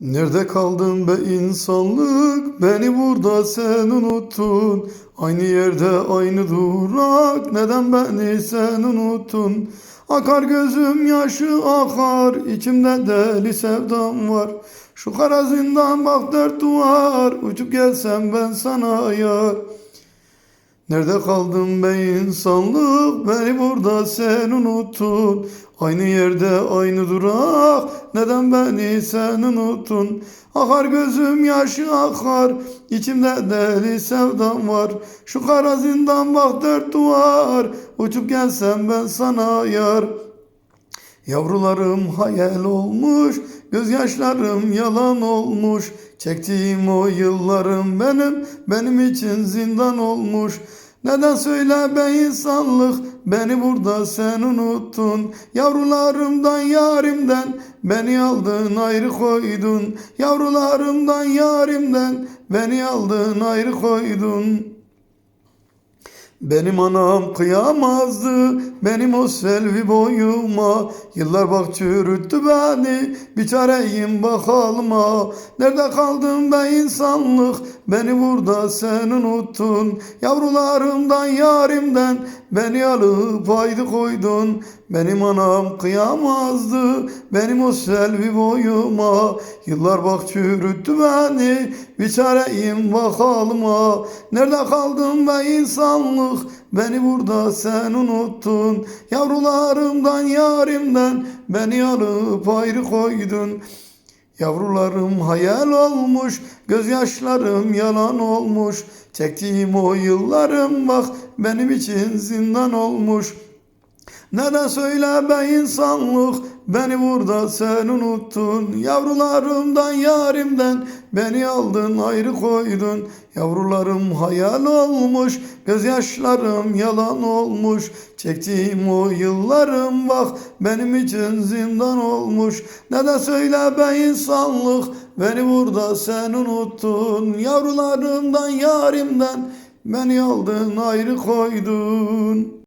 Nerede kaldın be insanlık? Beni burada sen unuttun. Aynı yerde aynı durak. Neden beni sen unuttun? Akar gözüm yaşı akar. içimde deli sevdam var. Şu kara zindan bak dört duvar. Uçup gelsem ben sana yar. Nerede kaldın be insanlık? Beni burada sen unuttun. Aynı yerde aynı durak. Neden beni sen unuttun? Akar gözüm yaşı akar. içimde deli sevdam var. Şu kara zindan bak dört duvar. Uçup gelsem ben sana yar. Yavrularım hayal olmuş, gözyaşlarım yalan olmuş. Çektiğim o yıllarım benim, benim için zindan olmuş. Neden söyle be insanlık, beni burada sen unuttun. Yavrularımdan yarimden, beni aldın ayrı koydun. Yavrularımdan yarimden, beni aldın ayrı koydun. Benim anam kıyamazdı benim o selvi boyuma Yıllar bak çürüttü beni bir çareyim bak halıma. Nerede kaldın be insanlık? Beni burada sen unuttun. Yavrularımdan yarimden beni alıp haydi koydun. Benim anam kıyamazdı benim o selvi boyuma. Yıllar bak çürüttü beni bir çareyim bak halıma. Nerede kaldın be insanlık Beni burada sen unuttun. Yavrularımdan yarimden Beni alıp ayrı koydun. Yavrularım hayal olmuş Gözyaşlarım yalan olmuş. Çektiğim o yıllarım bak Benim için zindan olmuş neden söyle be insanlık Beni burada sen unuttun. Yavrularımdan yarimden Beni aldın ayrı koydun. Yavrularım hayal olmuş Gözyaşlarım yalan olmuş. Çektiğim o yıllarım bak Benim için zindan olmuş. Neden söyle be insanlık Beni burada sen unuttun. Yavrularımdan yarimden Beni aldın ayrı koydun